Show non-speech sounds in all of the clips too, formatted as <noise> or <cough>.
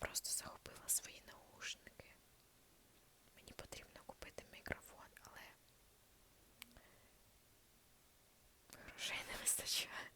просто захопила свої наушники. Мені потрібно купити мікрофон, але грошей не вистачає.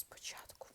спочатку.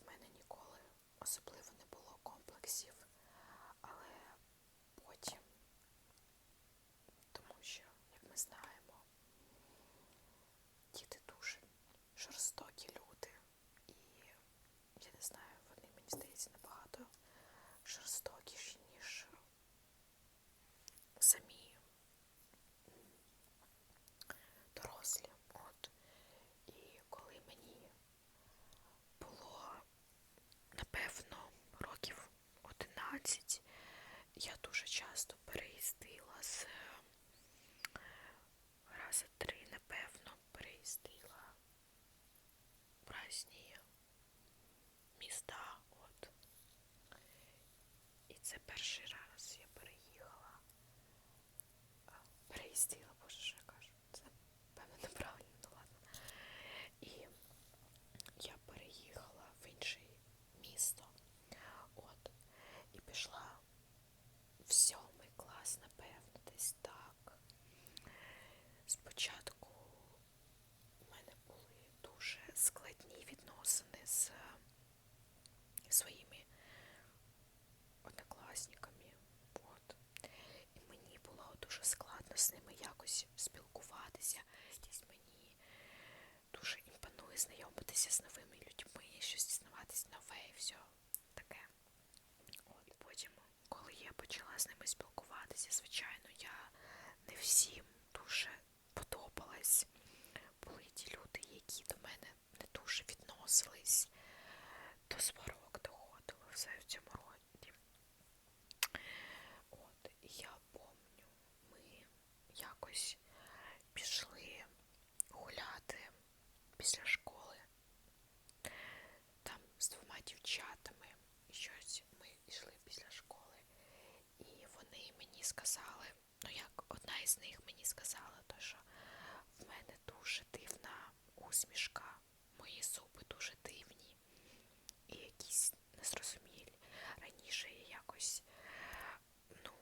Це перший раз. з новими дуже дивні і якісь незрозумілі. Раніше я якось ну,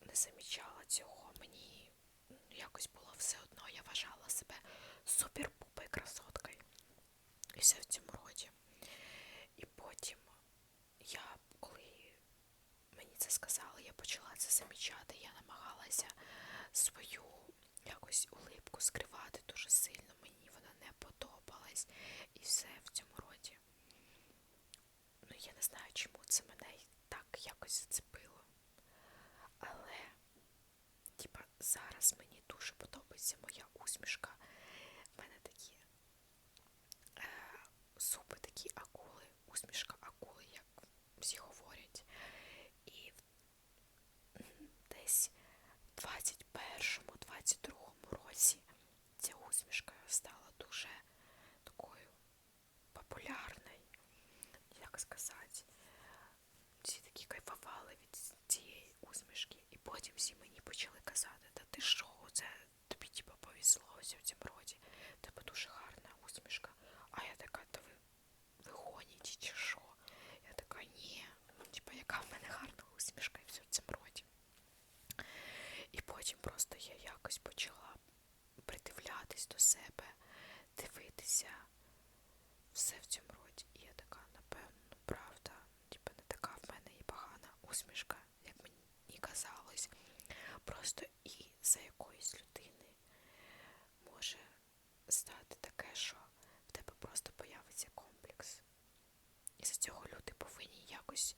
не замічала цього. Мені якось було все одно, я вважала себе супер пупою красоткою. І все в цьому роді. І потім я, коли мені це сказали, я почала це замічати, я намагалася свою якось улипку скривати дуже сильно мені якась і все в цьому роді. Ну, я не знаю, чому це мене так якось зацепило. Але, типа, зараз мені дуже подобається. потім просто я якось почала придивлятись до себе, дивитися все в цьому роді. І я така, напевно, правда, типу не така в мене і погана усмішка, як мені і казалось. Просто і за якоїсь людини може стати таке, що в тебе просто появиться комплекс. І за цього люди повинні якось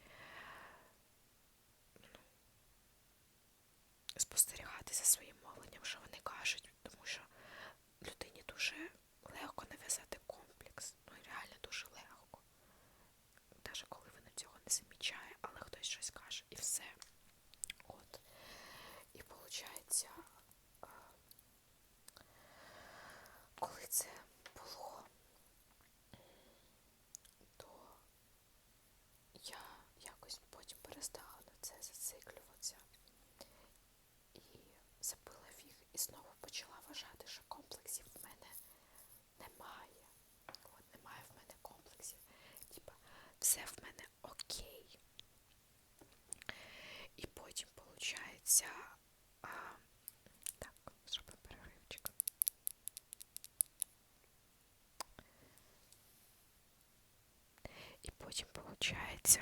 спостерігати за своїм мовленням, що вони кажуть, тому що людині дуже легко нав'язати комплекс. Ну і реально дуже легко. Навіть коли вона цього не замічає, але хтось щось каже і все. От. І виходить, коли це було, то я якось потім перестала на це зациклюватися і забила фіг і знову почала вважати, що комплексів в мене немає. От немає в мене комплексів. Типа, все в мене окей. І потім виходить. Так, зробимо переривчик. І потім виходить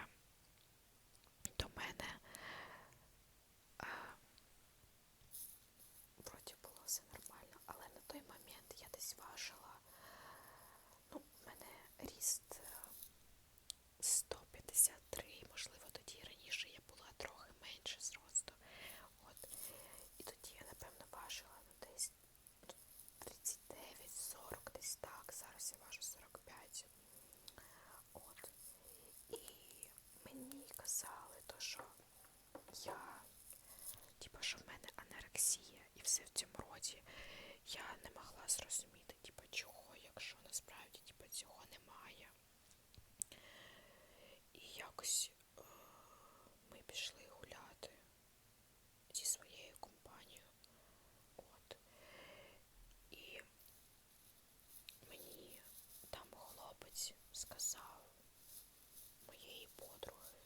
до мене а, вроді було все нормально, але на той момент я десь важила. Ну, в мене ріст е, 153, можливо, тоді раніше я була трохи менше зросту. От. І тоді я, напевно, важила ну, десь 39-40, десь так. Я важу 45. От. І мені казали, то, що я, типу, що в мене анорексія і все в цьому роді. Я не могла зрозуміти, типу, чого, якщо насправді типу, цього немає. І якось е, ми пішли гуляти зі своєю компанією. От. І мені там хлопець сказав моєї подруги,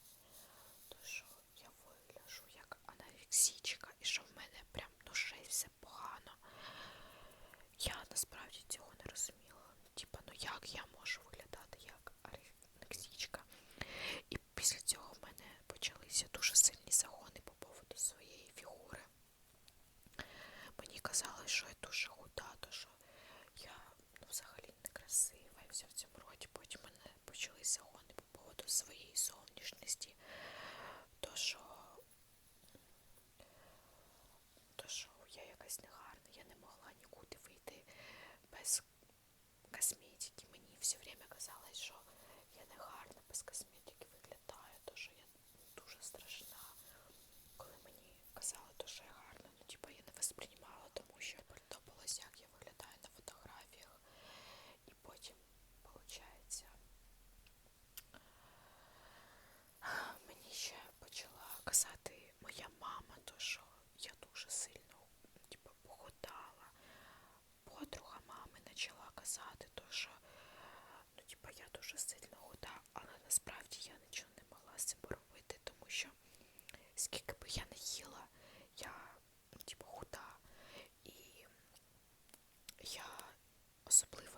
то що я вигляжу як анорексічка і що в мене прям душею все погано. Я насправді цього не розуміла. Типа, ну як я можу виглядати як анорексічка? І після цього в мене почалися дуже сильні загони по поводу своєї фігури. Мені казали, що я дуже худа, то що я ну, взагалі некрасива і все в цьому роді. Потім в мене почалися загони по своїй зовнішності. То що, то що я якась негарна, я не могла нікуди вийти без косметики. Мені все время казалось, що я не гарна без косметики виглядаю, то що я дуже страшна. Коли мені казали, то що я гарна, ну типа я не восприймала, тому що подобалось, як я виглядаю на фотографіях. І потім, виходить, мені ще почала казати моя мама, то що я дуже сильно типу, похудала. Подруга мами почала казати, то що ну, типу, я дуже сильно худа, але насправді я нічого не могла з цим робити, тому що скільки би я не їла, я ну, типу, худа. І я особливо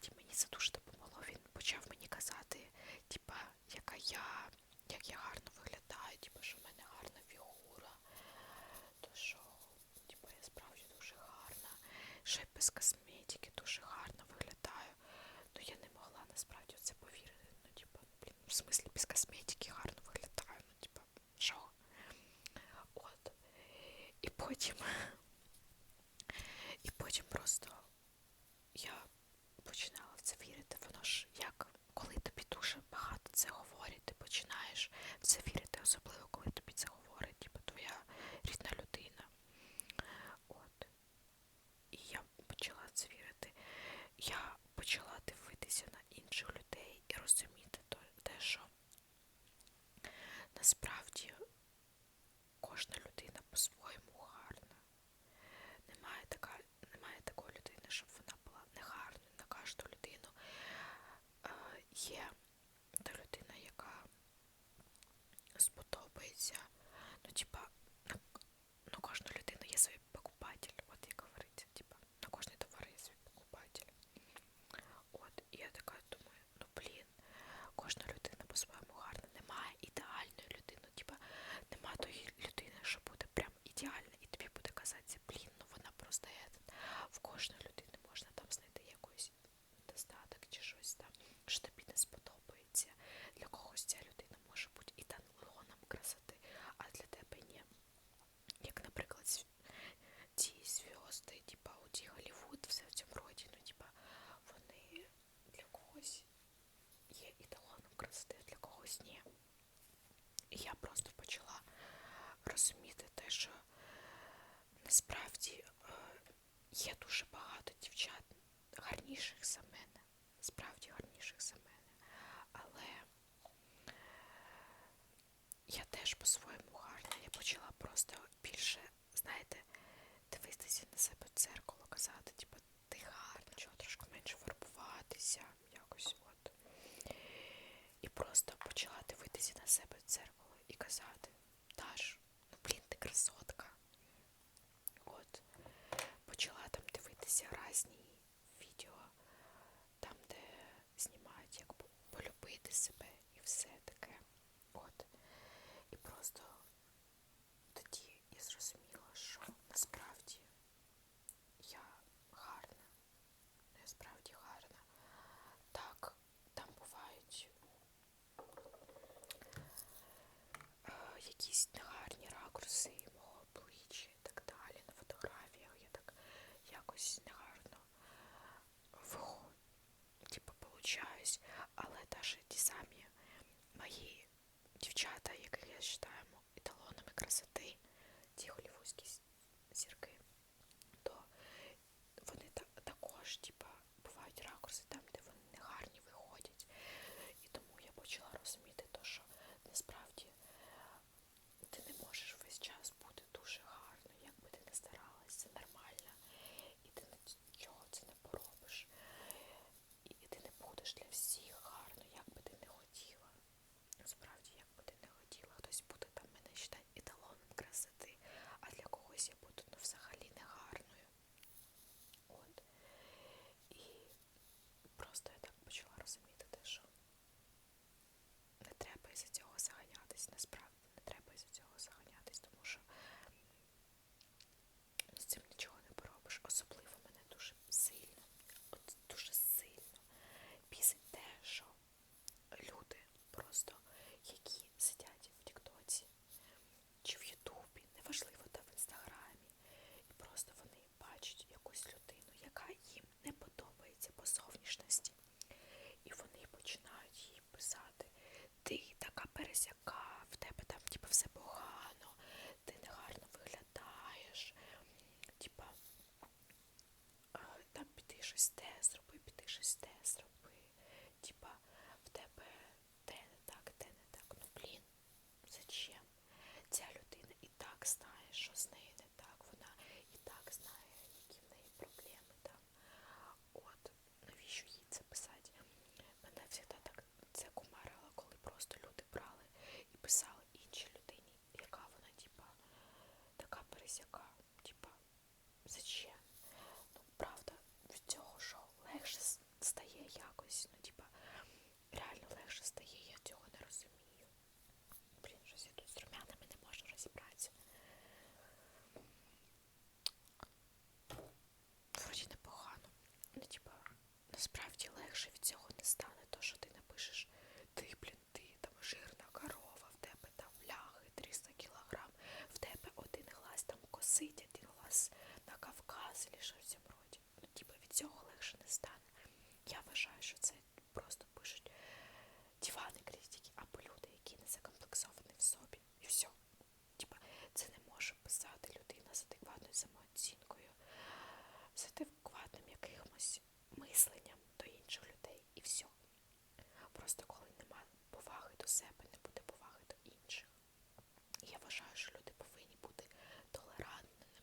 насправді мені це дуже допомогло. Він почав мені казати, типа, яка я, як я гарно виглядаю, типа, що в мене гарна фігура, то що типа, я справді дуже гарна, ще без косметики дуже гарно виглядаю. Ну я не могла насправді це повірити. Ну, типа, блін, в смислі без косметики гарно виглядаю, ну типа, що? От. І потім. <laughs> І потім просто особливо коли тобі це говорять. дивитися на себе в дзеркало, казати, типу, ти гарна, чого трошки менше фарбуватися, якось от. І просто почала дивитися на себе в дзеркало і казати, Даш, ну блін, ти красотка. От, почала там дивитися різні відео, там, де знімають, як полюбити себе і все таке. От. І просто Кисяка. часто, коли немає поваги до себе, не буде поваги до інших. І я вважаю, що люди повинні бути толерантними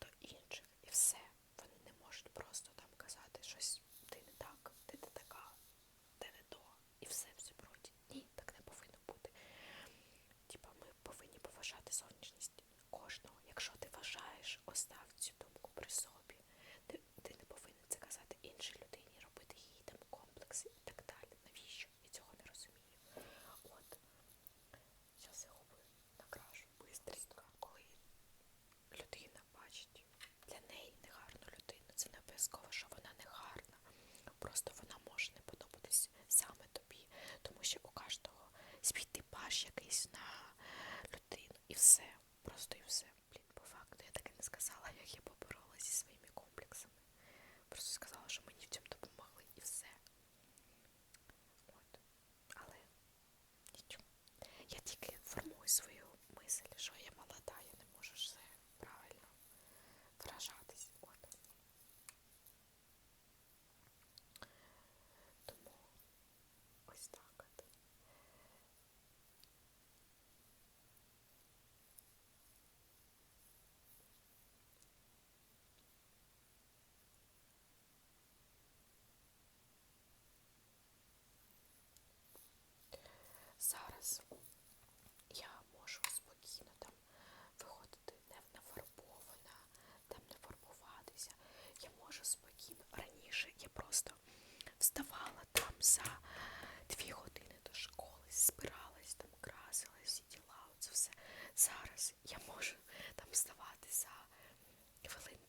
до інших. І все. Вони не можуть просто там казати щось ти не так, ти не така, ти не то. І все в проти. Ні, так не повинно бути. Типа, ми повинні поважати зовнішність кожного. Якщо ти вважаєш, остав цю зараз я можу спокійно там виходити не нафарбована, там не фарбуватися. Я можу спокійно. Раніше я просто вставала там за дві години до школи, збиралась, там красилась діла. Оце все. Зараз я можу там вставати за хвилину.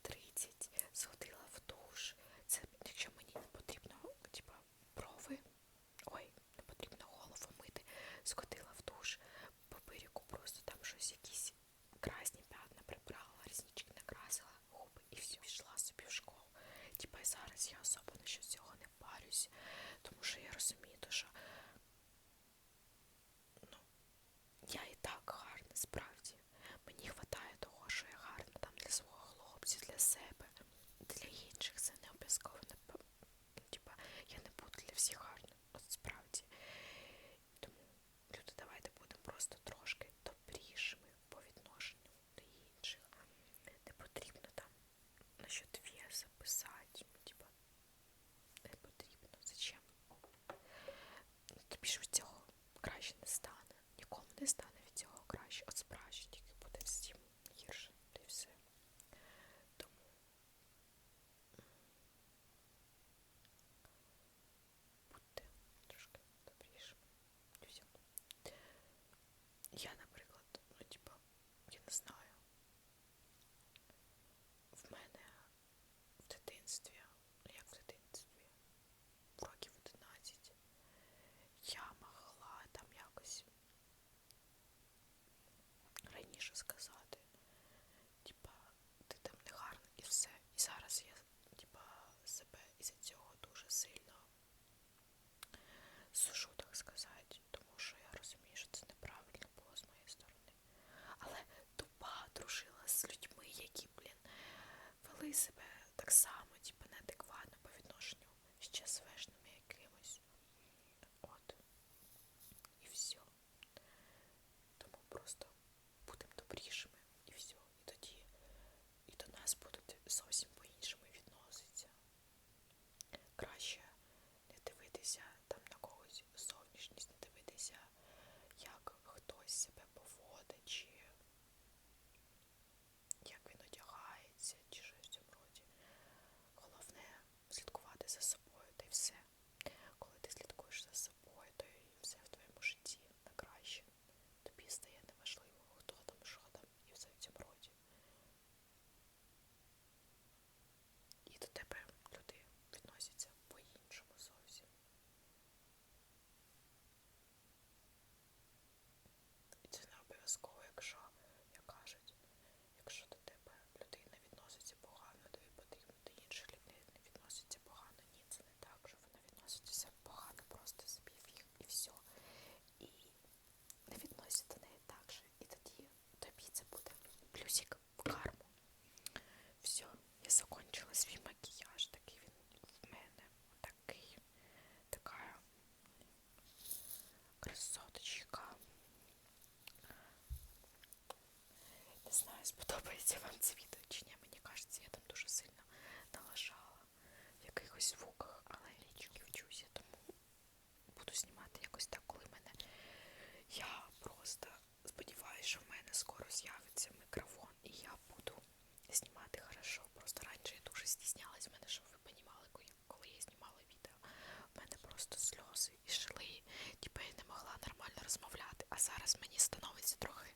Я закончила свій макіяж, такий він в мене. Такий, така красоточка. Не знаю, сподобається вам це відео чи ні. Мені кажеться, я там дуже сильно налажала в якихось звуках, але я річки вчуся, тому буду знімати якось так, коли мене. Я просто сподіваюся, що в мене скоро з'явиться мікрофон, і я буду знімати дуже стіснялась мене, щоб ви понімали, коли я знімала відео. У мене просто сльози йшли, типу я не могла нормально розмовляти. А зараз мені становиться трохи